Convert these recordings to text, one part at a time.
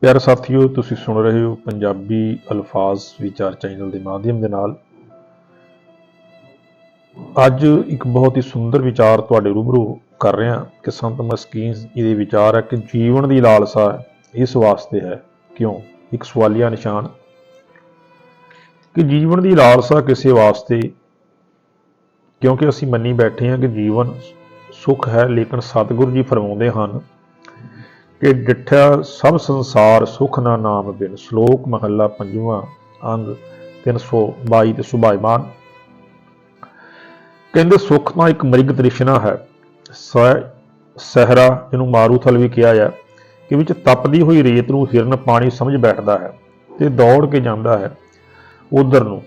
ਪਿਆਰੇ ਸਾਥੀਓ, ਤੁਸੀਂ ਸੁਣ ਰਹੇ ਹੋ ਪੰਜਾਬੀ ਅਲਫਾਜ਼ ਵਿਚਾਰ ਚੈਨਲ ਦੇ ਮਾਧਿਅਮ ਦੇ ਨਾਲ। ਅੱਜ ਇੱਕ ਬਹੁਤ ਹੀ ਸੁੰਦਰ ਵਿਚਾਰ ਤੁਹਾਡੇ ਰੂਬਰੂ ਕਰ ਰਹੇ ਹਾਂ ਕਿ ਸੰਤ ਮਸਕੀਨ ਇਹਦੇ ਵਿਚਾਰ ਹੈ ਕਿ ਜੀਵਨ ਦੀ ਲਾਲਸਾ ਇਸ ਵਾਸਤੇ ਹੈ। ਕਿਉਂ? ਇੱਕ ਸਵਾਲੀਆ ਨਿਸ਼ਾਨ। ਕਿ ਜੀਵਨ ਦੀ ਲਾਲਸਾ ਕਿਸੇ ਵਾਸਤੇ, ਕਿਉਂਕਿ ਅਸੀਂ ਮੰਨੀ ਬੈਠੇ ਹਾਂ ਕਿ ਜੀਵਨ ਸੁਖ ਹੈ, ਲੇਕਿਨ ਸਤਿਗੁਰੂ ਜੀ ਫਰਮਾਉਂਦੇ ਹਨ ਕਿ ਡਿਠਿਆ ਸਭ ਸੰਸਾਰ ਸੁਖ ਨਾ ਨਾਮ ਬਿਨ, ਸ਼ਲੋਕ ਮਹੱਲਾ ਪੰਜਵਾਂ ਅੰਗ 322 ਤੇ ਸੁਭਾਈਮਾਨ ਕਹਿੰਦੇ, ਸੁਖ ਤਾਂ ਇੱਕ ਮ੍ਰਿਗ ਤ੍ਰਿਸ਼ਨਾ ਹੈ। ਸਹਿ, ਸਹਿਰਾ, ਜਿਹਨੂੰ ਮਾਰੂਥਲ ਵੀ ਕਿਹਾ ਹੈ ਕਿ ਵਿੱਚ ਤਪਦੀ ਹੋਈ ਰੇਤ ਨੂੰ ਹਿਰਨ ਪਾਣੀ ਸਮਝ ਬੈਠਦਾ ਹੈ ਤੇ ਦੌੜ ਕੇ ਜਾਂਦਾ ਹੈ ਉਧਰ ਨੂੰ।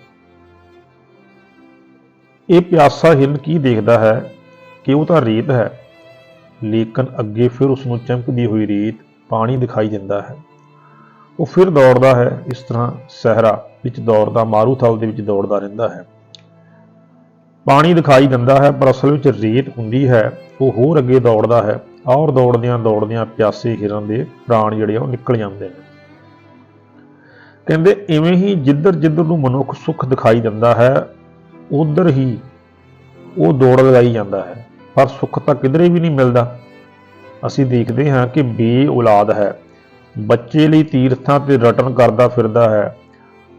ਇਹ ਪਿਆਸਾ ਹਿਰਨ ਕੀ ਦੇਖਦਾ ਹੈ? ਕਿ ਉਹ ਤਾਂ ਰੇਤ ਹੈ? ਲੇਕਿਨ ਅੱਗੇ ਫਿਰ ਉਸ ਨੂੰ ਚਮਕਦੀ ਹੋਈ ਰੇਤ ਪਾਣੀ ਦਿਖਾਈ ਦਿੰਦਾ ਹੈ। ਉਹ ਫਿਰ ਦੌੜਦਾ ਹੈ, ਇਸ ਤਰ੍ਹਾਂ ਸਹਿਰਾ ਵਿੱਚ ਦੌੜਦਾ, ਮਾਰੂਥਲ ਦੇ ਵਿੱਚ ਦੌੜਦਾ ਰਹਿੰਦਾ ਹੈ। ਪਾਣੀ ਦਿਖਾਈ ਦਿੰਦਾ ਹੈ, ਪਰ ਅਸਲ ਵਿੱਚ ਰੇਤ ਹੁੰਦੀ ਹੈ, ਉਹ ਹੋਰ ਅੱਗੇ ਦੌੜਦਾ ਹੈ। ਔਰ ਦੌੜਦਿਆਂ ਦੌੜਦਿਆਂ ਪਿਆਸੇ ਹਿਰਨ ਦੇ ਪ੍ਰਾਣ ਜਿਹੜੇ ਆ ਉਹ ਨਿਕਲ ਜਾਂਦੇ ਨੇ। ਕਹਿੰਦੇ, ਇਵੇਂ ਹੀ ਜਿੱਧਰ ਜਿੱਧਰ ਨੂੰ ਮਨੁੱਖ ਸੁੱਖ ਦਿਖਾਈ ਦਿੰਦਾ ਹੈ, ਉਧਰ ਹੀ ਉਹ ਦੌੜ ਲਗਾਈ ਜਾਂਦਾ ਹੈ। ਪਰ ਸੁੱਖ ਤਾਂ ਕਿਧਰੇ ਵੀ ਨਹੀਂ ਮਿਲਦਾ। ਅਸੀਂ ਦੇਖਦੇ ਹਾਂ ਕਿ ਬੇ ਔਲਾਦ ਹੈ। ਬੱਚੇ ਲਈ ਤੀਰਥਾਂ ਤੇ ਰਟਨ ਕਰਦਾ ਫਿਰਦਾ ਹੈ।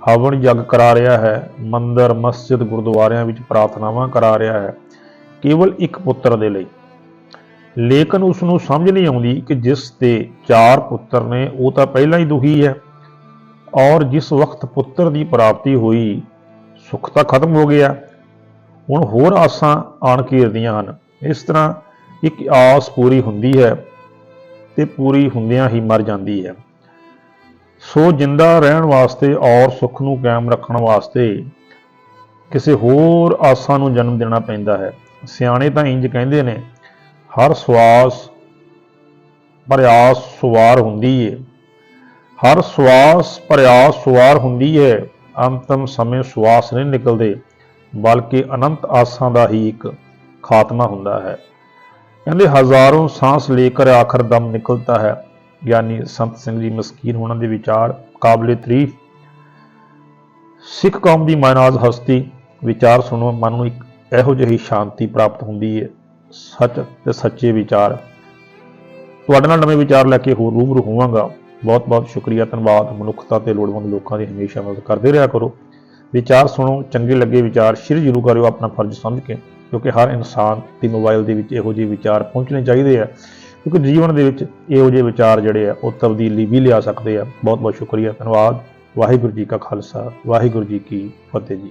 ਹਵਨ ਯੱਗ ਕਰਾ ਰਿਹਾ ਹੈ। ਮੰਦਰ, ਮਸਜਿਦ, ਗੁਰਦੁਆਰਿਆਂ ਵਿੱਚ ਪ੍ਰਾਰਥਨਾਵਾਂ ਕਰਾ ਰਿਹਾ ਹੈ। ਕੇਵਲ ਇੱਕ ਪੁੱਤਰ ਦੇ ਲਈ। ਲੇਕਿਨ ਉਸ ਨੂੰ ਸਮਝ ਨਹੀਂ ਆਉਂਦੀ ਕਿ ਜਿਸ ਦੇ ਚਾਰ ਪੁੱਤਰ ਨੇ, ਉਹ ਤਾਂ ਪਹਿਲਾਂ ਹੀ ਦੁਖੀ ਹੈ। ਔਰ ਜਿਸ ਵਕਤ ਪੁੱਤਰ ਦੀ ਪ੍ਰਾਪਤੀ ਹੋਈ, ਸੁੱਖ ਤਾਂ ਖਤਮ ਹੋ ਗਿਆ। ਹੁਣ ਹੋਰ ਆਸਾਂ ਆਣ ਘੇਰਦੀਆਂ ਹਨ। ਇਸ ਤਰ੍ਹਾਂ ਇੱਕ ਆਸ ਪੂਰੀ ਹੁੰਦੀ ਹੈ ਤੇ ਪੂਰੀ ਹੁੰਦਿਆਂ ਹੀ ਮਰ ਜਾਂਦੀ ਹੈ। ਸੋ ਜਿੰਦਾ ਰਹਿਣ ਵਾਸਤੇ ਔਰ ਸੁੱਖ ਨੂੰ ਕਾਇਮ ਰੱਖਣ ਵਾਸਤੇ ਕਿਸੇ ਹੋਰ ਆਸਾਂ ਨੂੰ ਜਨਮ ਦੇਣਾ ਪੈਂਦਾ ਹੈ। ਸਿਆਣੇ ਤਾਂ ਇੰਜ ਕਹਿੰਦੇ ਨੇ, ਹਰ ਸਵਾਸ ਪ੍ਰਯਾਸ ਸਵਾਰ ਹੁੰਦੀ ਏ। ਹਰ ਸਵਾਸ ਪ੍ਰਯਾਸ ਸਵਾਰ ਹੁੰਦੀ ਹੈ ਅੰਤਮ ਸਮੇਂ ਸਵਾਸ ਨਹੀਂ ਨਿਕਲਦੇ, ਬਲਕਿ ਅਨੰਤ ਆਸਾਂ ਦਾ ਹੀ ਇੱਕ ਖਾਤਮਾ ਹੁੰਦਾ ਹੈ। ਕਹਿੰਦੇ ਹਜ਼ਾਰੋਂ ਸਾਹਸ ਲੈ ਕੇ ਆਖਰ ਦਮ ਨਿਕਲਦਾ ਹੈ। ਗਿਆਨੀ ਸੰਤ ਸਿੰਘ ਜੀ ਮਸਕੀਨ ਉਹਨਾਂ ਦੇ ਵਿਚਾਰ ਕਾਬਲੇ ਤਰੀਫ। ਸਿੱਖ ਕੌਮ ਦੀ ਮਾਇਨਾਜ਼ ਹਸਤੀ ਵਿਚਾਰ ਸੁਣੋ, ਮਨ ਨੂੰ ਇੱਕ ਇਹੋ ਜਿਹੀ ਸ਼ਾਂਤੀ ਪ੍ਰਾਪਤ ਹੁੰਦੀ ਹੈ ਸੱਚ ਤੇ ਸੱਚੇ ਵਿਚਾਰ। ਤੁਹਾਡੇ ਨਾਲ ਨਵੇਂ ਵਿਚਾਰ ਲੈ ਕੇ ਹੋਰ ਰੂਬਰੂ ਹੋਵਾਂਗਾ। ਬਹੁਤ ਬਹੁਤ ਸ਼ੁਕਰੀਆ, ਧੰਨਵਾਦ। ਮਨੁੱਖਤਾ ਤੇ ਲੋੜਵੰਦ ਲੋਕਾਂ ਦੀ ਹਮੇਸ਼ਾ ਮਦਦ ਕਰਦੇ ਰਿਹਾ ਕਰੋ। ਵਿਚਾਰ ਸੁਣੋ, ਚੰਗੇ ਲੱਗੇ ਵਿਚਾਰ ਸ਼ੇਅਰ ਜ਼ਰੂਰ ਕਰਿਓ ਆਪਣਾ ਫਰਜ਼ ਸਮਝ ਕੇ। ਕਿਉਂਕਿ ਹਰ ਇਨਸਾਨ ਦੀ ਮੋਬਾਈਲ ਦੇ ਵਿੱਚ ਇਹੋ ਜਿਹੇ ਵਿਚਾਰ ਪਹੁੰਚਣੇ ਚਾਹੀਦੇ ਆ। ਕਿਉਂਕਿ ਜੀਵਨ ਦੇ ਵਿੱਚ ਇਹੋ ਜਿਹੇ ਵਿਚਾਰ ਜਿਹੜੇ ਆ, ਉਹ ਤਬਦੀਲੀ ਵੀ ਲਿਆ ਸਕਦੇ ਆ। ਬਹੁਤ ਬਹੁਤ ਸ਼ੁਕਰੀਆ, ਧੰਨਵਾਦ। ਵਾਹਿਗੁਰੂ ਜੀ ਕਾ ਖਾਲਸਾ, ਵਾਹਿਗੁਰੂ ਜੀ ਕੀ ਫਤਿਹ ਜੀ।